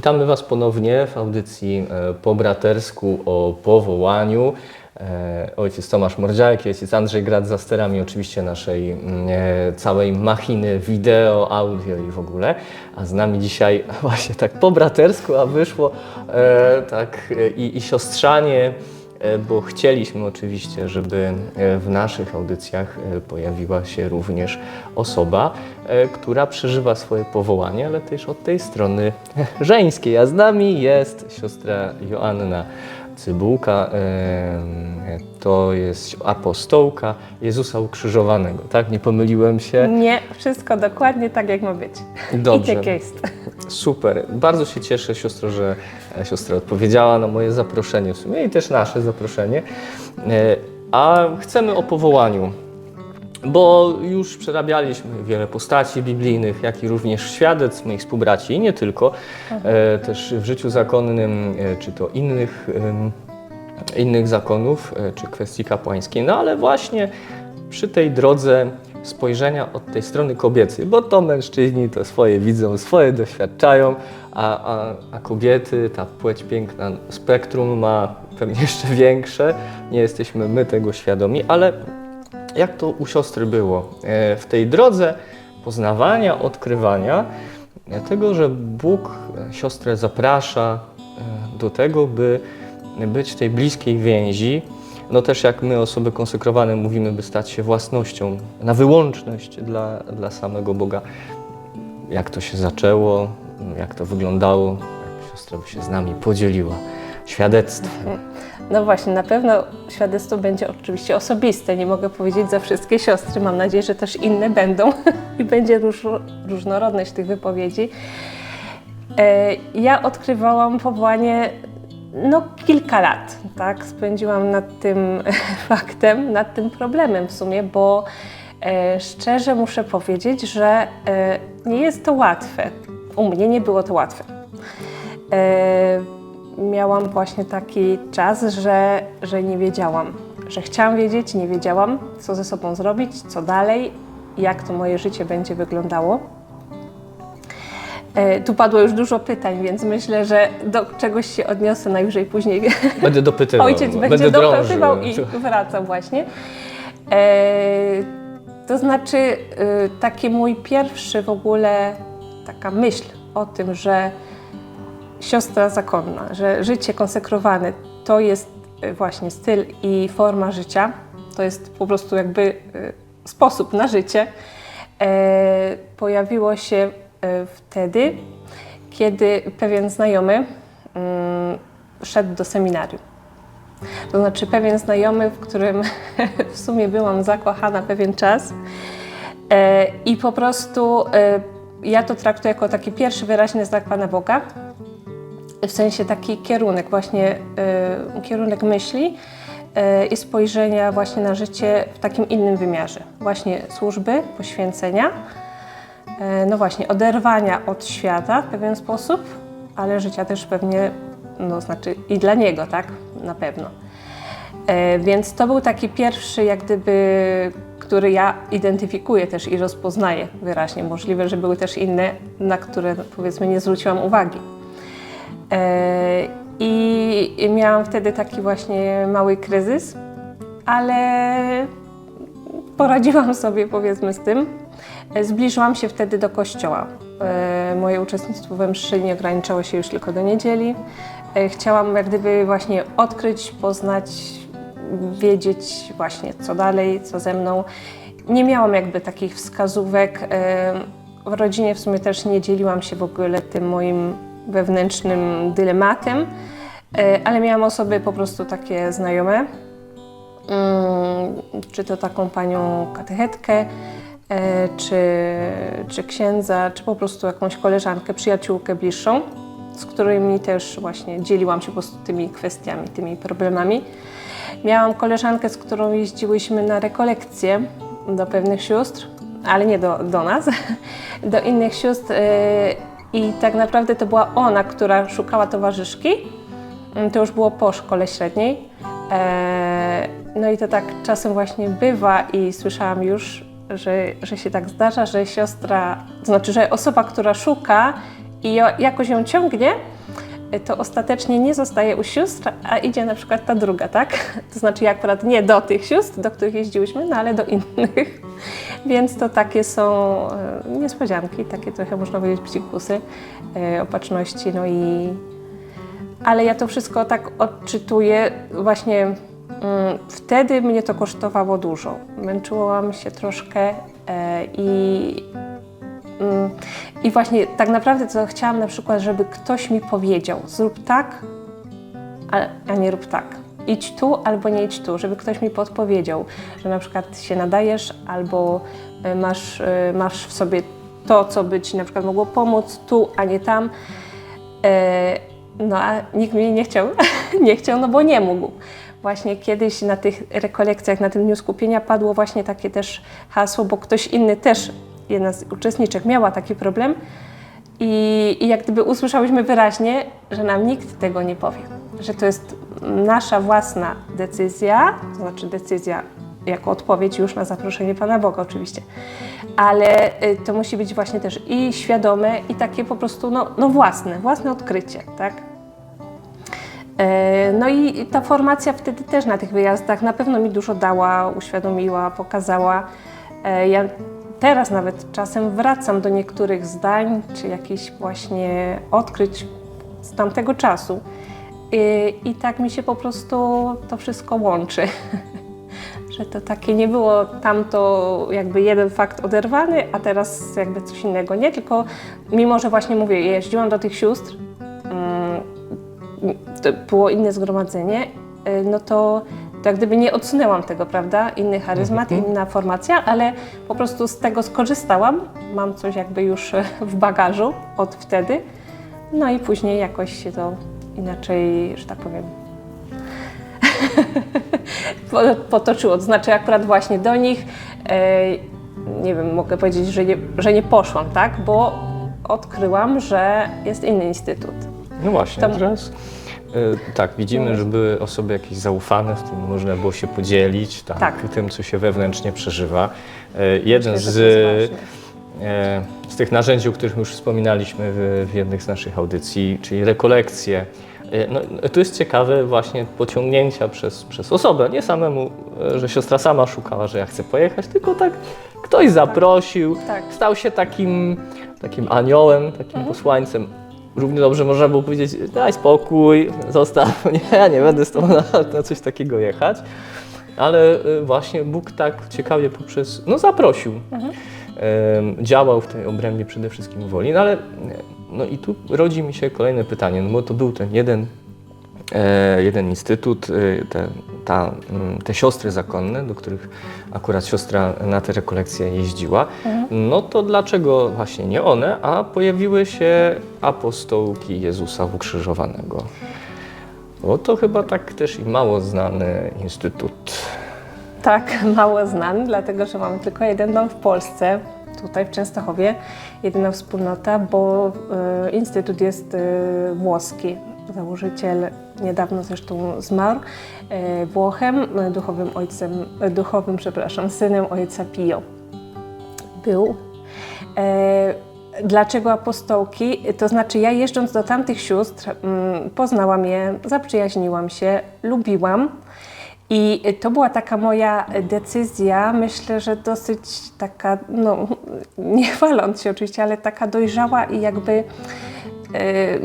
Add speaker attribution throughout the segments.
Speaker 1: Witamy Was ponownie w audycji e, po bratersku o powołaniu. E, Ojciec Tomasz Mordziałek, ojciec Andrzej Grad za sterami oczywiście naszej mm, e, całej machiny wideo, audio i w ogóle. A z nami dzisiaj właśnie tak po bratersku, a wyszło tak i, i siostrzanie, bo chcieliśmy oczywiście, żeby e, w naszych audycjach e, pojawiła się również osoba, e, która przeżywa swoje powołanie, ale też od tej strony żeńskiej. A z nami jest siostra Joanna Cybułka, to jest apostołka Jezusa Ukrzyżowanego, tak? Nie pomyliłem się?
Speaker 2: Nie, wszystko dokładnie tak, jak ma być.
Speaker 1: Dobrze.
Speaker 2: I tak jest.
Speaker 1: Super. Bardzo się cieszę, siostro, że siostra odpowiedziała na moje zaproszenie w sumie i też nasze zaproszenie. E, A chcemy o powołaniu, bo już przerabialiśmy wiele postaci biblijnych, jak i również świadectw moich współbraci, i nie tylko, e, też w życiu zakonnym, e, czy to innych, em, innych zakonów, e, czy kwestii kapłańskiej, no ale właśnie przy tej drodze spojrzenia od tej strony kobiecej, bo to mężczyźni to swoje widzą, swoje doświadczają, a, a, a kobiety, ta płeć piękna, spektrum ma pewnie jeszcze większe, nie jesteśmy my tego świadomi, ale jak to u siostry było? E, w tej drodze poznawania, odkrywania e, tego, że Bóg e, siostrę zaprasza do tego, by być w tej bliskiej więzi, no też jak my, osoby konsekrowane, mówimy, by stać się własnością na wyłączność dla, dla samego Boga. Jak to się zaczęło, jak to wyglądało, jak siostra by się z nami podzieliła świadectwem.
Speaker 2: No właśnie, na pewno świadectwo będzie oczywiście osobiste. Nie mogę powiedzieć za wszystkie siostry. Mam nadzieję, że też inne będą i będzie róż, różnorodność tych wypowiedzi. E, Ja odkrywałam powołanie no, kilka lat, tak? Spędziłam nad tym faktem, nad tym problemem w sumie, bo e, szczerze muszę powiedzieć, że e, nie jest to łatwe. U mnie nie było to łatwe. E, miałam właśnie taki czas, że, że nie wiedziałam, że chciałam wiedzieć, nie wiedziałam, co ze sobą zrobić, co dalej, jak to moje życie będzie wyglądało. E, Tu padło już dużo pytań, więc myślę, że do czegoś się odniosę najwyżej później.
Speaker 1: Będę dopytywał.
Speaker 2: Ojciec będzie
Speaker 1: będę
Speaker 2: dopytywał
Speaker 1: drążył.
Speaker 2: i wracam właśnie. E, to znaczy, e, taki mój pierwszy w ogóle taka myśl o tym, że siostra zakonna, że życie konsekrowane to jest e, właśnie styl i forma życia, to jest po prostu jakby e, sposób na życie, e, pojawiło się wtedy, kiedy pewien znajomy mm, szedł do seminarium. To znaczy pewien znajomy, w którym w sumie byłam zakochana pewien czas i po prostu ja to traktuję jako taki pierwszy wyraźny znak Pana Boga, w sensie taki kierunek, właśnie e, kierunek myśli e, i spojrzenia właśnie na życie w takim innym wymiarze. Właśnie służby, poświęcenia, e, no właśnie oderwania od świata w pewien sposób, ale życia też pewnie, no znaczy i dla niego, tak? Na pewno. E, Więc to był taki pierwszy, jak gdyby, który ja identyfikuję też i rozpoznaję wyraźnie. Możliwe, że były też inne, na które powiedzmy nie zwróciłam uwagi. E, I miałam wtedy taki właśnie mały kryzys, ale poradziłam sobie powiedzmy z tym. E, Zbliżyłam się wtedy do kościoła. E, Moje uczestnictwo we mszy nie ograniczało się już tylko do niedzieli. Chciałam jak gdyby właśnie odkryć, poznać, wiedzieć właśnie co dalej, co ze mną. Nie miałam jakby takich wskazówek. W rodzinie w sumie też nie dzieliłam się w ogóle tym moim wewnętrznym dylematem, e, ale miałam osoby po prostu takie znajome, Mm, czy to taką panią katechetkę, e, czy, czy księdza, czy po prostu jakąś koleżankę, przyjaciółkę bliższą, z którymi też właśnie dzieliłam się po prostu tymi kwestiami, tymi problemami. Miałam koleżankę, z którą jeździłyśmy na rekolekcje do pewnych sióstr, ale nie do, do nas, do innych sióstr. I tak naprawdę to była ona, która szukała towarzyszki. Mm, To już było po szkole średniej. E, No i to tak czasem właśnie bywa i słyszałam już, że, że się tak zdarza, że siostra, to znaczy, że osoba, która szuka i jakoś ją ciągnie, to ostatecznie nie zostaje u sióstr, a idzie na przykład ta druga, tak? To znaczy ja akurat nie do tych sióstr, do których jeździłyśmy, no ale do innych. Więc to takie są e, niespodzianki, takie trochę można powiedzieć psikusy, e, opatrzności, no i... Ale ja to wszystko tak odczytuję właśnie mm, wtedy mnie to kosztowało dużo. Męczyłam się troszkę e, i I właśnie tak naprawdę to chciałam na przykład, żeby ktoś mi powiedział, zrób tak, a, nie rób tak. Idź tu albo nie idź tu, żeby ktoś mi podpowiedział, że na przykład się nadajesz albo e, masz, e, masz w sobie to, co by ci na przykład mogło pomóc tu, a nie tam. E, No a nikt mi nie chciał, nie chciał, no bo nie mógł. Właśnie kiedyś na tych rekolekcjach, na tym dniu skupienia padło właśnie takie też hasło, bo ktoś inny też, jedna z uczestniczek miała taki problem i, i jak gdyby usłyszałyśmy wyraźnie, że nam nikt tego nie powie, że to jest nasza własna decyzja, to znaczy decyzja jako odpowiedź już na zaproszenie Pana Boga oczywiście, ale y, to musi być właśnie też i świadome i takie po prostu no, no własne, własne odkrycie, tak? E, No i ta formacja wtedy też na tych wyjazdach na pewno mi dużo dała, uświadomiła, pokazała. E, Ja teraz nawet czasem wracam do niektórych zdań, czy jakichś właśnie odkryć z tamtego czasu. I, I tak mi się po prostu to wszystko łączy. Że to takie nie było tamto jakby jeden fakt oderwany, a teraz jakby coś innego. Nie, tylko mimo, że właśnie mówię, jeździłam do tych sióstr, mm, było inne zgromadzenie, y, no to, to jak gdyby nie odsunęłam tego, prawda? Inny charyzmat, inna formacja, ale po prostu z tego skorzystałam. Mam coś jakby już w bagażu od wtedy. No i później jakoś się to inaczej, że tak powiem, po- potoczyło. To znaczy akurat właśnie do nich, e, nie wiem, mogę powiedzieć, że nie, że nie poszłam, tak? Bo odkryłam, że jest inny instytut.
Speaker 1: No właśnie,
Speaker 2: Tam-
Speaker 1: teraz tak, widzimy, że były osoby jakieś zaufane, w tym można było się podzielić, tak,
Speaker 2: Tak.
Speaker 1: tym, co się wewnętrznie przeżywa. E, Jeden
Speaker 2: Myślę, że
Speaker 1: z,
Speaker 2: to jest ważne.
Speaker 1: e, z tych narzędzi, o których już wspominaliśmy w, w jednych z naszych audycji, czyli rekolekcje. E, No, to jest ciekawe właśnie pociągnięcia przez, przez osobę, nie samemu, e, że siostra sama szukała, że ja chcę pojechać, tylko tak ktoś zaprosił,
Speaker 2: Tak.
Speaker 1: stał się takim, takim aniołem, takim posłańcem. Równie dobrze można było powiedzieć, daj spokój, zostaw, nie, ja nie będę z tobą na, na coś takiego jechać. Ale y, właśnie Bóg tak ciekawie poprzez, no zaprosił, Em, działał w tej obrębie przede wszystkim woli, no ale no i tu rodzi mi się kolejne pytanie, no bo to był ten jeden, jeden instytut, e, te, ta, mm, te siostry zakonne, do których akurat siostra na te rekolekcje jeździła, no to dlaczego właśnie nie one, a pojawiły się apostołki Jezusa ukrzyżowanego? Bo to chyba tak też i mało znany instytut.
Speaker 2: Tak, mało znany, dlatego że mamy tylko jeden dom w Polsce, tutaj w Częstochowie, jedyna wspólnota, bo e, instytut jest e, włoski. Założyciel niedawno zresztą zmarł, e, Włochem, e, duchowym ojcem, e, duchowym, przepraszam, synem ojca Pio był. Dlaczego apostołki? To znaczy, ja jeżdżąc do tamtych sióstr, mm, poznałam je, zaprzyjaźniłam się, lubiłam. I to była taka moja decyzja, myślę, że dosyć taka, no nie chwaląc się oczywiście, ale taka dojrzała i jakby e,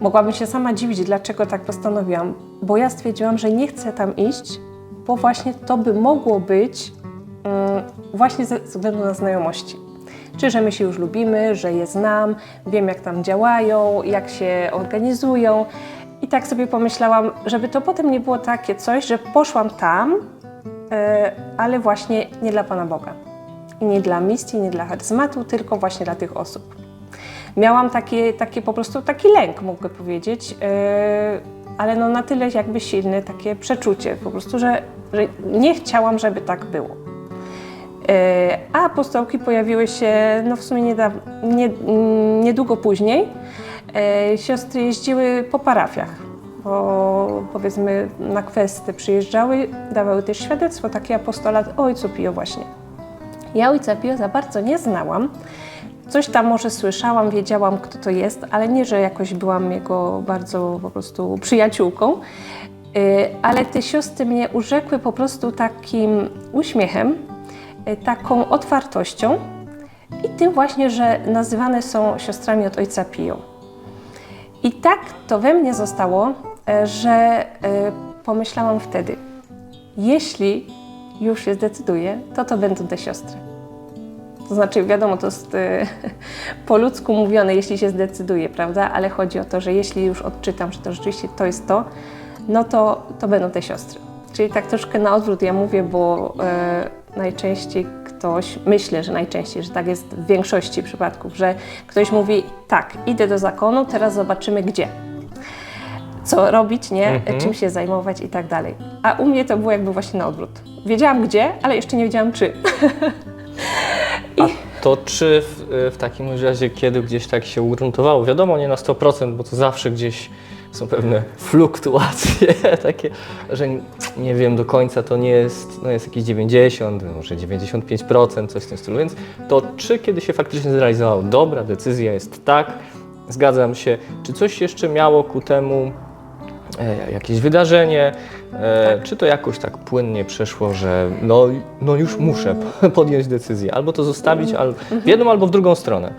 Speaker 2: mogłabym się sama dziwić, dlaczego tak postanowiłam. Bo ja stwierdziłam, że nie chcę tam iść, bo właśnie to by mogło być mm, właśnie ze względu na znajomości. Czy że my się już lubimy, że je znam, wiem jak tam działają, jak się organizują. I tak sobie pomyślałam, żeby to potem nie było takie coś, że poszłam tam, e, ale właśnie nie dla Pana Boga. I nie dla misji, nie dla charyzmatu, tylko właśnie dla tych osób. Miałam takie, takie po prostu taki lęk, mogę powiedzieć, e, ale no na tyle jakby silne takie przeczucie po prostu, że, że nie chciałam, żeby tak było. E, A apostołki pojawiły się no w sumie niedawno, nie, niedługo później. E, Siostry jeździły po parafiach, bo powiedzmy na kwesty przyjeżdżały, dawały też świadectwo, taki apostolat Ojcu Pio właśnie. Ja Ojca Pio za bardzo nie znałam, coś tam może słyszałam, wiedziałam, kto to jest, ale nie, że jakoś byłam jego bardzo po prostu przyjaciółką. Y, Ale te siostry mnie urzekły po prostu takim uśmiechem, y, taką otwartością i tym właśnie, że nazywane są siostrami od ojca Pio. I tak to we mnie zostało, e, że pomyślałam wtedy, jeśli już się zdecyduję, to to będą te siostry. To znaczy, wiadomo, to jest e, po ludzku mówione, jeśli się zdecyduję, prawda? Ale chodzi o to, że jeśli już odczytam, że to rzeczywiście to jest to, no to, to będą te siostry. Czyli tak troszkę na odwrót ja mówię, bo e, najczęściej ktoś, myślę, że najczęściej, że tak jest w większości przypadków, że ktoś mówi, tak, idę do zakonu, teraz zobaczymy gdzie. Co robić, nie?
Speaker 1: Mhm.
Speaker 2: Czym się zajmować i tak dalej. A u mnie to było jakby właśnie na odwrót. Wiedziałam gdzie, ale jeszcze nie wiedziałam czy.
Speaker 1: A to czy w, w takim razie, kiedy gdzieś tak się ugruntowało, wiadomo, nie na 100%, bo to zawsze gdzieś są pewne fluktuacje takie, że nie wiem do końca, to nie jest, no jest jakieś 90, może 95%, coś w tym stylu, więc to czy kiedy się faktycznie zrealizowało, dobra, decyzja jest tak, zgadzam się, czy coś jeszcze miało ku temu jakieś wydarzenie, e, czy to jakoś tak płynnie przeszło, że no, no już muszę podjąć decyzję, albo to zostawić al, w jedną albo w drugą stronę.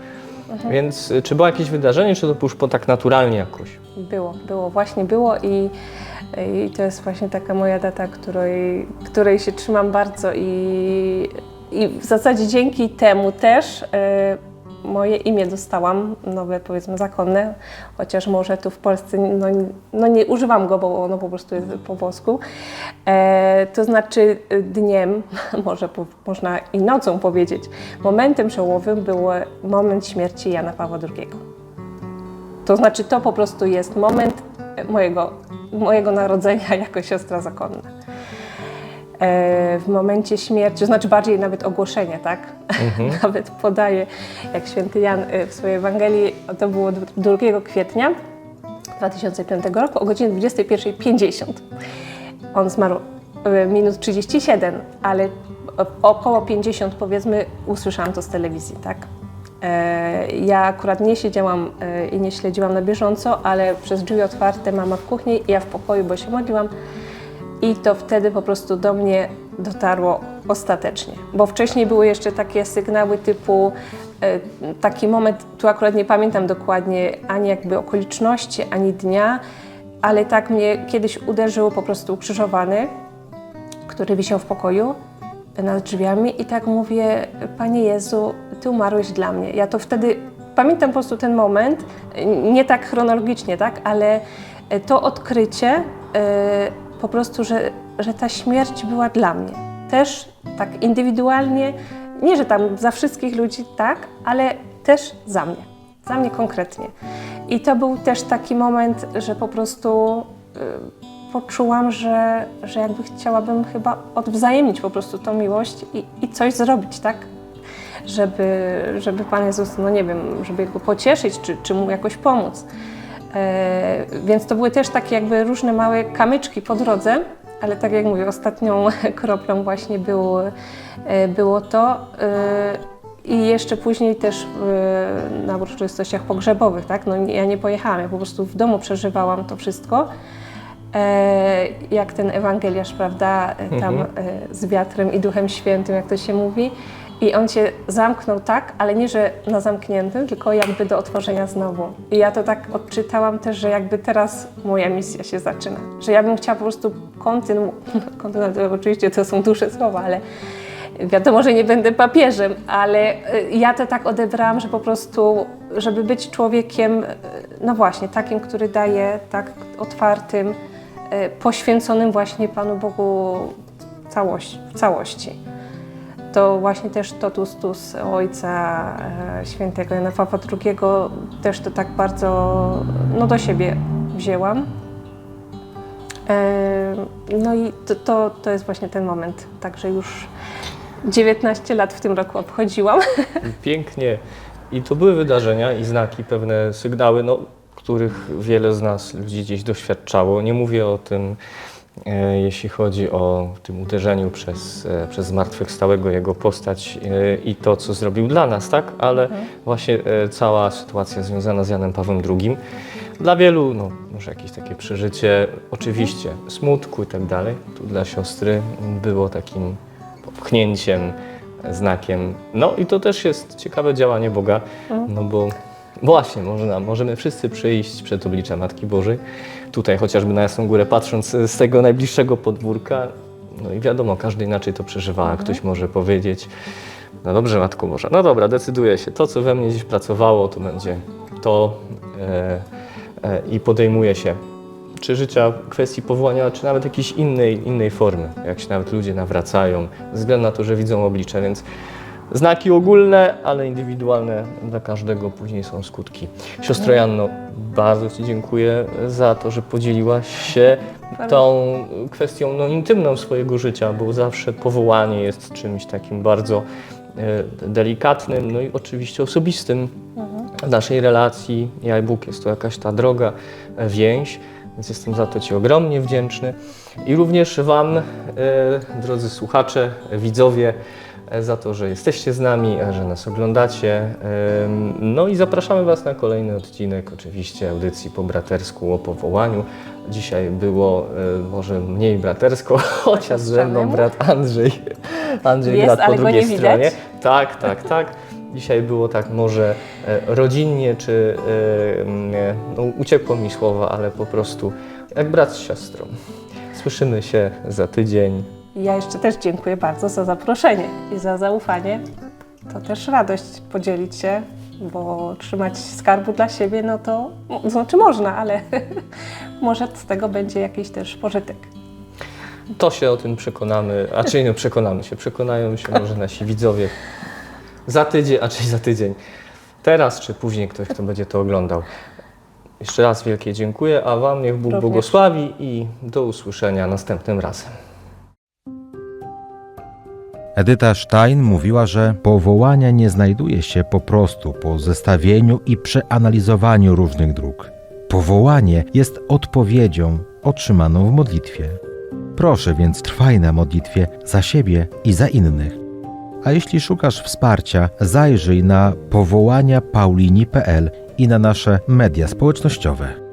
Speaker 1: Więc y, czy było jakieś wydarzenie, czy to już po tak naturalnie jakoś?
Speaker 2: Było, było, właśnie było i, i to jest właśnie taka moja data, której, której się trzymam bardzo i, i w zasadzie dzięki temu też e, moje imię dostałam, nowe powiedzmy zakonne, chociaż może tu w Polsce no, no nie używam go, bo ono po prostu jest po włosku. E, to znaczy y, dniem, może po, można i nocą powiedzieć, momentem przełomowym był moment śmierci Jana Pawła II. To znaczy, to po prostu jest moment mojego, mojego narodzenia jako siostra zakonna. E, w momencie śmierci, to znaczy bardziej nawet ogłoszenie, tak? nawet podaje, jak święty Jan e, w swojej Ewangelii, to było 2 kwietnia 2005 roku o godzinie 21.50. On zmarł e, minut 37, ale około 50 powiedzmy usłyszałam to z telewizji, tak? Ja akurat nie siedziałam i nie śledziłam na bieżąco, ale przez drzwi otwarte mama w kuchni, ja w pokoju, bo się modliłam i to wtedy po prostu do mnie dotarło ostatecznie. Bo wcześniej były jeszcze takie sygnały typu e, taki moment, tu akurat nie pamiętam dokładnie ani jakby okoliczności, ani dnia, ale tak mnie kiedyś uderzył po prostu ukrzyżowany, który wisiał w pokoju nad drzwiami i tak mówię, Panie Jezu, Ty umarłeś dla mnie. Ja to wtedy pamiętam po prostu ten moment, nie tak chronologicznie, tak, ale to odkrycie e, po prostu, że, że ta śmierć była dla mnie. Też tak indywidualnie, nie że tam za wszystkich ludzi, tak, ale też za mnie, za mnie konkretnie. I to był też taki moment, że po prostu y, poczułam, że, że jakby chciałabym chyba odwzajemnić po prostu tą miłość i, i coś zrobić, tak? Żeby, żeby Pan Jezus, no nie wiem, żeby go pocieszyć, czy, czy mu jakoś pomóc. E, więc to były też takie jakby różne małe kamyczki po drodze, ale tak jak mówię, ostatnią kroplą właśnie było, e, było to. E, I jeszcze później też na uroczystościach pogrzebowych, tak? No, ja nie pojechałam, ja po prostu w domu przeżywałam to wszystko. Jak ten ewangeliarz, prawda, tam
Speaker 1: Mhm.
Speaker 2: z wiatrem i Duchem Świętym, jak to się mówi. I on się zamknął tak, ale nie, że na zamkniętym, tylko jakby do otworzenia znowu. I ja to tak odczytałam też, że jakby teraz moja misja się zaczyna. Że ja bym chciała po prostu kontynu... kontynuować, oczywiście to są duże słowa, ale wiadomo, że nie będę papieżem, ale y, ja to tak odebrałam, że po prostu, żeby być człowiekiem, y, no właśnie, takim, który daje, tak otwartym, y, poświęconym właśnie Panu Bogu całości, w całości to właśnie też totus tus ojca e, świętego Jana Pawła II też to tak bardzo no, do siebie wzięłam. E, no i to, to, to jest właśnie ten moment, także już 19 lat w tym roku obchodziłam.
Speaker 1: Pięknie. I to były wydarzenia i znaki, pewne sygnały, no, których wiele z nas ludzi gdzieś doświadczało. Nie mówię o tym jeśli chodzi o tym uderzeniu przez, e, przez zmartwychwstałego jego postać e, i to, co zrobił dla nas, tak? Ale właśnie e, cała sytuacja związana z Janem Pawłem II. Dla wielu, no, może jakieś takie przeżycie, oczywiście smutku i tak dalej. Tu dla siostry było takim popchnięciem, znakiem. No i to też jest ciekawe działanie Boga, no bo właśnie można, możemy wszyscy przyjść przed oblicze Matki Bożej, tutaj chociażby na Jasną Górę patrząc z tego najbliższego podwórka, no i wiadomo, każdy inaczej to przeżywa. Ktoś może powiedzieć, no dobrze Matko Boża, no dobra, decyduję się, to co we mnie dziś pracowało, to będzie to e, e, i podejmuje się czy życia, kwestii powołania, czy nawet jakiejś innej, innej formy, jak się nawet ludzie nawracają, ze względu na to, że widzą oblicze, więc znaki ogólne, ale indywidualne dla każdego później są skutki. Siostro Janno, bardzo Ci dziękuję za to, że podzieliłaś się tą kwestią no, intymną swojego życia, bo zawsze powołanie jest czymś takim bardzo e, delikatnym, no i oczywiście osobistym w naszej relacji. Ja i Bóg jest to jakaś ta droga, e, więź, więc jestem za to Ci ogromnie wdzięczny. I również Wam, e, drodzy słuchacze, widzowie, za to, że jesteście z nami, e, że nas oglądacie. No i zapraszamy Was na kolejny odcinek, oczywiście audycji po bratersku o powołaniu. Dzisiaj było e, może mniej bratersko, chociaż ze mną brat Andrzej. Andrzej
Speaker 2: Jest,
Speaker 1: brat po drugiej
Speaker 2: nie widać.
Speaker 1: stronie. Tak, tak, tak. Dzisiaj było tak może e, rodzinnie, czy e, e, no, uciekło mi słowa, ale po prostu jak brat z siostrą. Słyszymy się za tydzień.
Speaker 2: Ja jeszcze też dziękuję bardzo za zaproszenie i za zaufanie. To też radość podzielić się, bo trzymać skarbu dla siebie, no to to znaczy można, ale może z tego będzie jakiś też pożytek.
Speaker 1: To się o tym przekonamy, a czy nie przekonamy się, przekonają się może nasi widzowie za tydzień, a czy za tydzień. Teraz czy później ktoś, kto będzie to oglądał. Jeszcze raz wielkie dziękuję, a Wam niech Bóg
Speaker 2: Również.
Speaker 1: błogosławi i do usłyszenia następnym razem.
Speaker 3: Edyta Stein mówiła, że powołania nie znajduje się po prostu po zestawieniu i przeanalizowaniu różnych dróg. Powołanie jest odpowiedzią otrzymaną w modlitwie. Proszę więc trwaj na modlitwie za siebie i za innych. A jeśli szukasz wsparcia, zajrzyj na powołania paulini.pl i na nasze media społecznościowe.